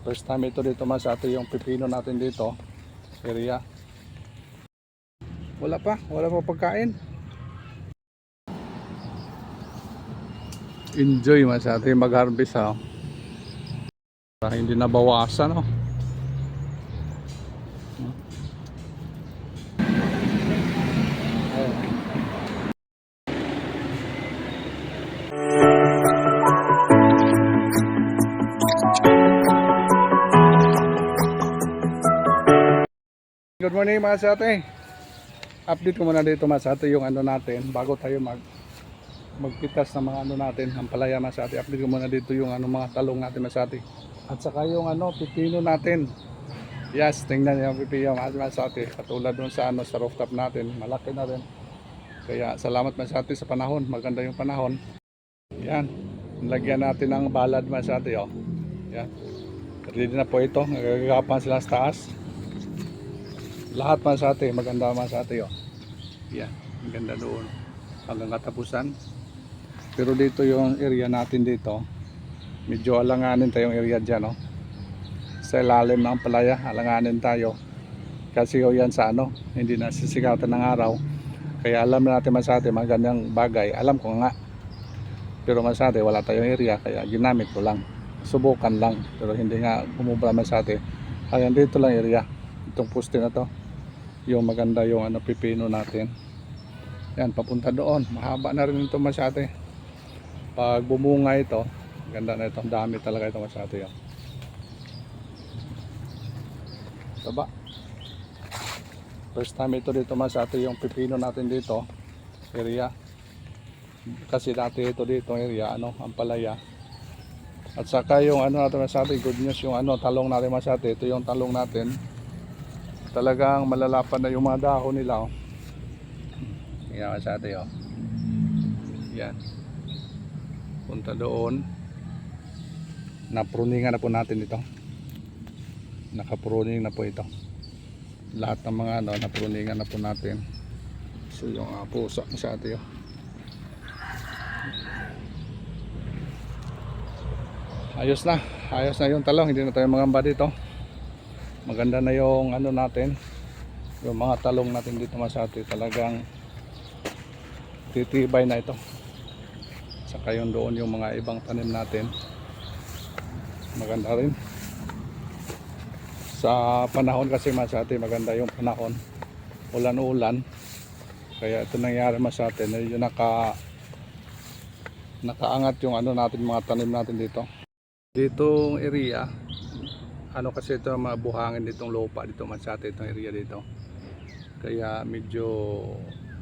First time ito dito Masate yung pipino natin dito. Area. Wala pa, wala pa pagkain. Enjoy Masate mag-harvest ha. Para hindi nabawasan oh. Good morning mga sate. Update ko muna dito mga sate yung ano natin bago tayo mag magpitas ng mga ano natin ang palaya mga sate. Update ko muna dito yung ano mga talong natin mga sate. At saka yung ano pipino natin. Yes, tingnan niyo yung pipino mga sate. Katulad dun sa ano sa rooftop natin, malaki na rin. Kaya salamat mga sate sa panahon. Maganda yung panahon. Yan. Lagyan natin ng balad mga sate oh. Yan. Ready na po ito. Nagagapan sila sa taas lahat man sa atin, maganda man sa atin. Oh. Yan, ang ganda doon. Hanggang katapusan. Pero dito yung area natin dito, medyo alanganin tayong area dyan. Oh. Sa ilalim ng palaya, alanganin tayo. Kasi oh, yan sa ano, hindi nasisigatan ng araw. Kaya alam natin man sa atin, magandang bagay. Alam ko nga. Pero man sa atin, wala tayong area, kaya ginamit ko lang. Subukan lang. Pero hindi nga umubra man sa atin. Ayan, dito lang area. Itong poste na to yung maganda yung ano pipino natin. Yan papunta doon. Mahaba na rin ito masyate. Pag bumunga ito ganda na ito. Dami talaga ito masyate yun taba. First time ito dito masyate yung pipino natin dito. Area. Kasi dati ito dito area ano ang palaya. At saka yung ano natin masyate good news yung ano talong natin masyate. Ito yung talong natin talagang malalapan na yung mga dahon nila oh. tingnan ka sa atin oh. yan. Punta doon. Napruningan na po natin ito. Nakapruning na po ito. Lahat ng mga ano napruningan na po natin. So yung uh, pusa sa atin oh. ayos na. Ayos na yung talong. Hindi na tayo mangamba dito maganda na yung ano natin yung mga talong natin dito masati. Talagang titibay na ito. Saka yung doon yung mga ibang tanim natin. Maganda rin. Sa panahon kasi masati maganda yung panahon. Ulan-ulan. Kaya ito nangyari masati yung naka nakaangat yung ano natin mga tanim natin dito. Ditong area ano kasi ito mabuhangin ditong lupa dito masyate itong area dito. Kaya medyo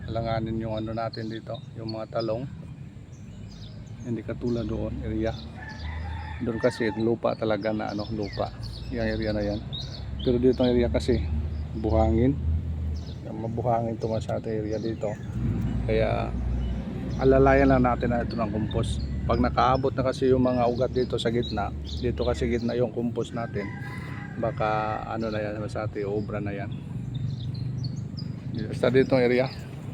alanganin yung ano natin dito yung mga talong. Hindi katulad doon area. Doon kasi lupa talaga na ano lupa. Yung area na yan. Pero dito area kasi buhangin. Mabuhangin ito masyate area dito. Kaya alalayan lang natin na ito ng compost pag nakaabot na kasi yung mga ugat dito sa gitna dito kasi gitna yung compost natin baka ano na yan sa atin obra na yan. Basta dito area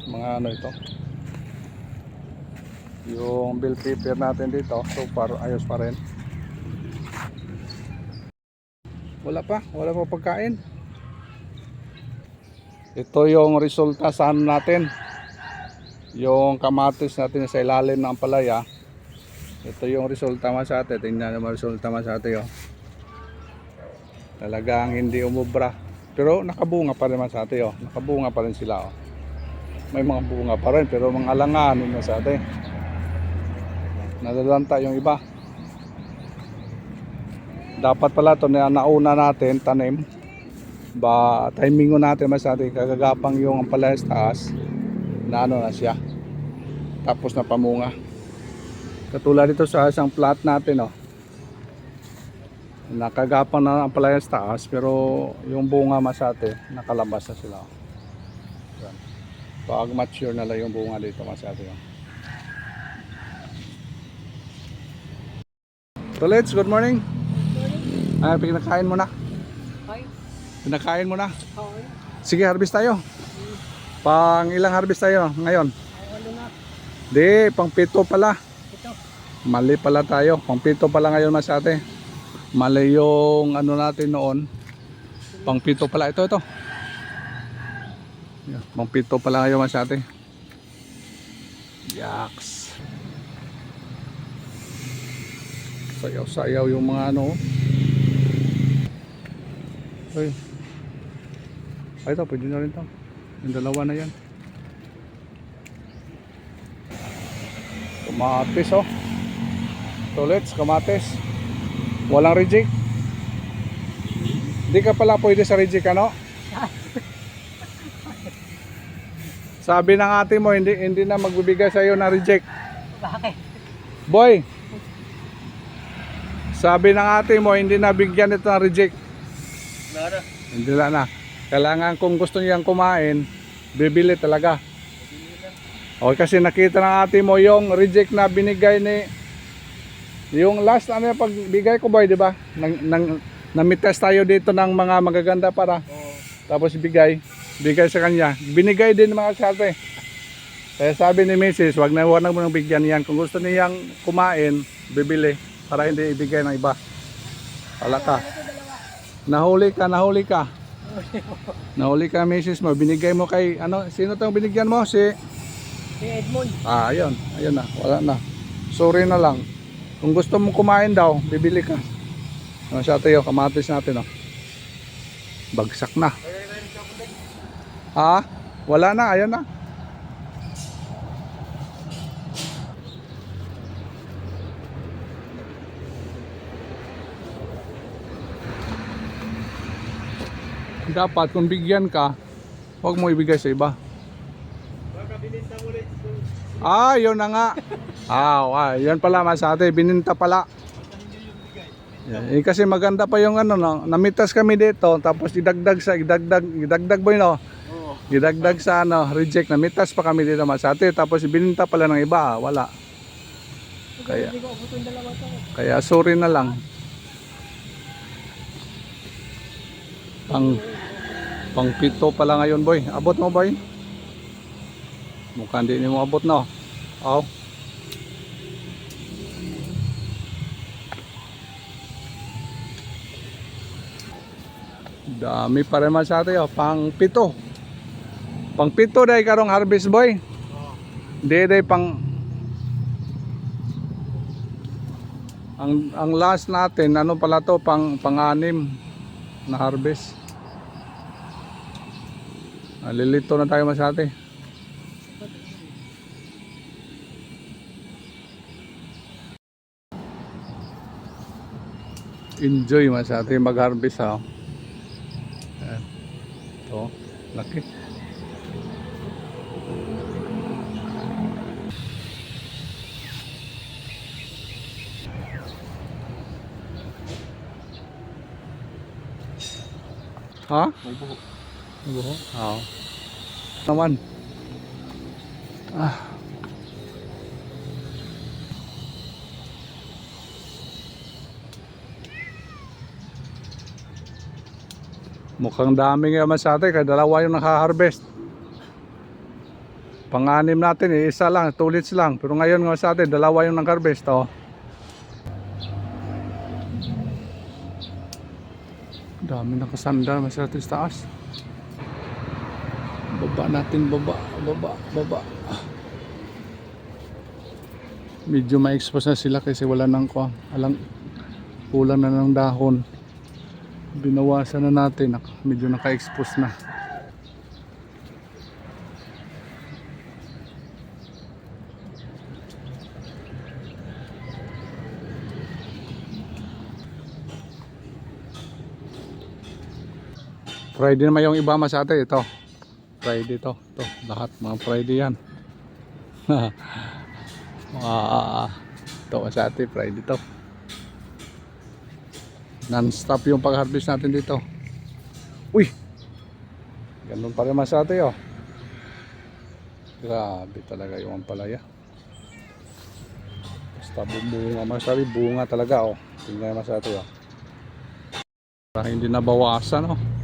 mga ano ito. Yung bill paper natin dito so far ayos pa rin. Wala pa wala pa pagkain. Ito yung resulta sa ano natin yung kamatis natin sa ilalim ng palaya ito yung resulta mo sa atin tingnan naman resulta mo sa atin oh. talagang hindi umubra. Pero nakabunga pa rin man sa atin oh. nakabunga pa rin sila oh. may mga bunga pa rin pero mga alanganin na sa atin nadalanta yung iba. Dapat pala ito na nauna natin tanim. Ba natin mas natin kagagapang yung palaya sa taas na ano na siya. Tapos na pamunga katulad dito sa isang plot natin oh nakagapang na ang palaya sa taas pero yung bunga masate nakalabas na sila oh. Pag mature na lang yung bunga dito masate oh. Tolets, good morning ay pinakain mo na Ay, pinakain mo na okay. sige harvest tayo pang ilang harvest tayo ngayon Ano na? di pang pito pala. Mali pala tayo. Pang pito pala ngayon mas ate. Mali yung ano natin noon. Pang pito pala. Ito, ito. Yeah, pang pito pala kayo mas ate. Yaks. Sayaw-sayaw yung mga ano. Ay. Ay, ito. Pwede na rin to. Yung dalawa na yan. Kamatis oh. Tulits, kamatis. Walang reject. Hindi ka pala pwede sa reject ano? Sabi ng ate mo hindi hindi na magbibigay sa iyo ng reject. Bakit? Boy. Sabi ng ate mo hindi na bigyan ito ng reject. Meron. Hindi na na. Kailangan kung gusto niyang kumain, bibili talaga. O kasi nakita ng ate mo yung reject na binigay ni yung last ano yung pagbigay ko boy, di ba? Nang, nang namitas tayo dito ng mga magaganda para Oo. tapos bigay, bigay sa kanya. Binigay din mga sarte. Kaya sabi ni Mrs. wag na wag na mo nang bigyan yan. Kung gusto niyang kumain, bibili para hindi ibigay ng iba. Wala ka. Nahuli ka, nahuli ka. Nahuli ka, Mrs. mo. Binigay mo kay, ano, sino tong binigyan mo? Si, Si Edmond. ah, ayun. Ayun na, wala na. Sorry na lang. Kung gusto mo kumain daw, bibili ka. Ano siya tayo, kamatis natin, oh. Bagsak na. Ha? Wala na, ayun na. Dapat kung bigyan ka, huwag mo ibigay sa iba. Ah, yun na nga. Ah, ah yun pala mas ate, bininta pala. Yeah, eh, kasi maganda pa yung ano, no? namitas kami dito, tapos idagdag sa, idagdag, idagdag boy no? Oo. Idagdag sa ano, reject, namitas pa kami dito mas ate, tapos bininta pala ng iba, ah, wala. Kaya, kaya sorry na lang. Pang, pang pito pala ngayon boy, abot mo boy? Mukhang hindi mo abot no? Oh. Dami pa rin man sa atin, oh. pang pito. Pang pito dahil karong harvest boy. Hindi dahil pang ang ang last natin ano pala to pang pang-anim na harvest. Nalilito na tayo masyate. Enjoy masyate mag-harvest ha. Ayan. Ito, laki. Ha? May buho. Oo. Oo. Naman. Ah. Mukhang dami nga man sa atin, kaya dalawa yung naka-harvest. Panganim natin, eh, isa lang, tulits lang. Pero ngayon nga sa atin, dalawa yung naka-harvest. Oh. Dami nakasandal mas sa atin sa taas. Baba natin, baba, baba, baba. Medyo ma-expose na sila kasi wala nang ko. Alang kulang na ng dahon. Binawasan na natin. Medyo naka-expose na. Friday naman yung iba mas ate ito. Friday to. To, lahat mga Friday yan. Ah, ito mas ate Friday to. Non-stop yung pag-harvest natin dito. Uy! Ganun pa rin ate oh. Grabe talaga yung ampalaya. Basta bunga mas ate, bunga talaga oh. Tingnan mas ate oh. Hindi nabawasan oh.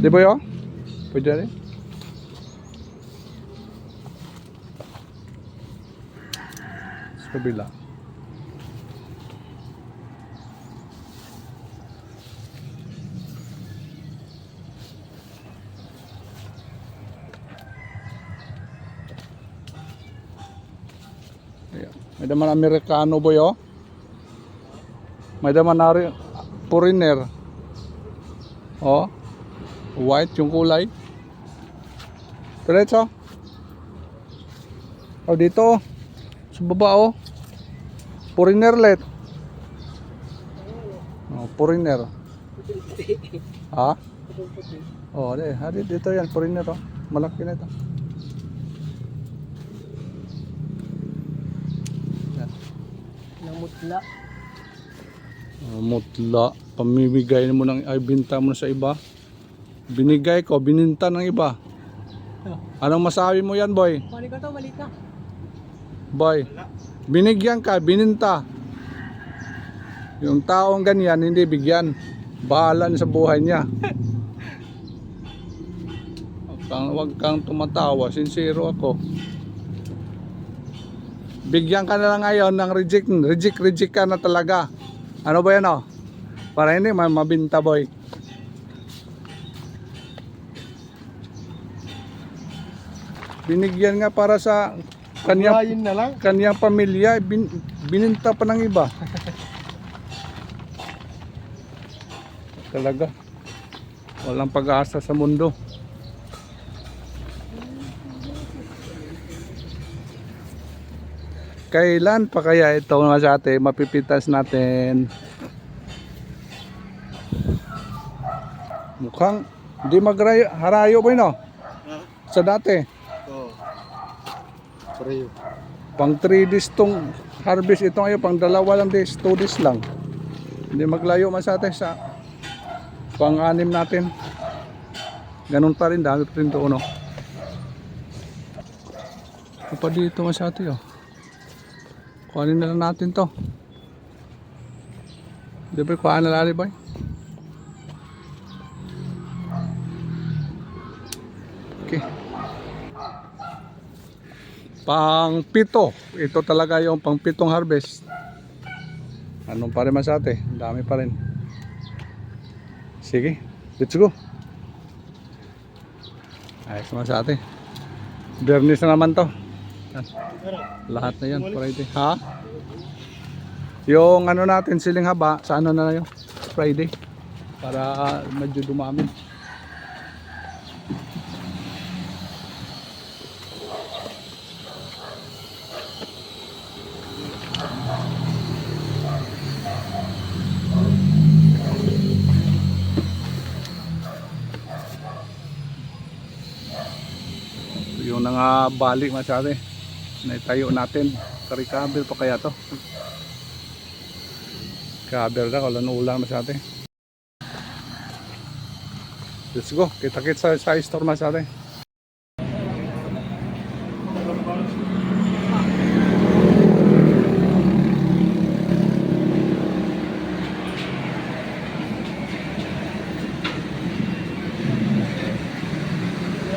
Di ba yun? Pwede rin. Sa kabila. May daman Amerikano boy oh. May daman na rin foreigner. Oh. White yung kulay. Diretso. Oh, dito. Sa baba oh. Foreigner let. Oh, foreigner. Ha? Oh, di, hadi dito yan, foreigner oh. Malaki na ito. Yan. Namutla. Ah, mutla, pamimigay mo ng ay binta mo sa iba. Binigay ko, bininta ng iba. Anong masabi mo yan, boy? Mali ka to, mali ka. Boy, binigyan ka, bininta. Yung taong ganyan, hindi bigyan. Bahala sa buhay niya. Huwag kang, huwag kang tumatawa, sincero ako. Bigyan ka na lang ngayon ng reject, reject, reject ka na talaga. Ano ba yan oh? Para hindi ma- mabinta boy. Binigyan nga para sa kanya na lang. kanyang pamilya bin, bininta pa ng iba talaga walang pag-asa sa mundo kailan pa kaya ito mga sa ate mapipitas natin mukhang hindi magrayo harayo ba yun oh? sa dati. Pareho. Pang 3 days tong harvest ito ngayon, pang dalawa lang days, 2 days lang. Hindi maglayo man sa atin sa pang-anim natin. Ganun pa rin, dami pa rin doon, no? Ito pa dito man sa atin, oh. Kuhanin na lang natin to. Ba kuhaan na lali, boy? Pang pito. Ito talaga yung pang pitong harvest. Anong pa rin masate? Dami pa rin. Sige, let's go. Ayos masate. Bernis na naman to. Lahat na yan, Friday. Ha? Yung ano natin, siling haba, sa ano na yun? Friday. Para medyo dumami. Yung nga balik masyari. Na itayo natin karikaber pa kaya to? Kaber na wala na ulang masyari. Let's go. Kita kita sa, sa store masyari.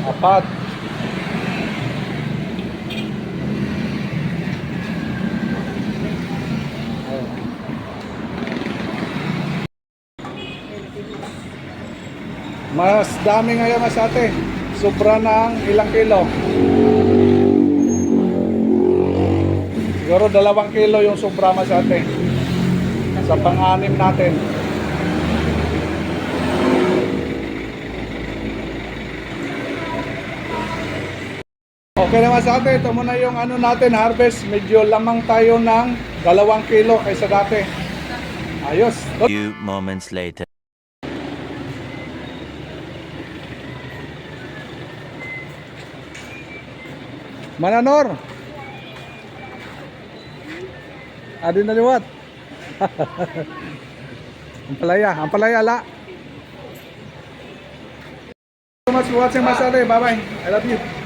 Apat Mas dami ngayon mas ate. Sobra ng ilang kilo. Siguro dalawang kilo yung sobra mas ate. Sa pang-anim natin. Okay naman sa ate, ito muna yung ano natin harvest. Medyo lamang tayo ng dalawang kilo kaysa dati. Ayos. few moments later. Mananor. Adin na liwat. ang palaya, ang palaya ala. Thank you so much for watching my Bye bye. I love you.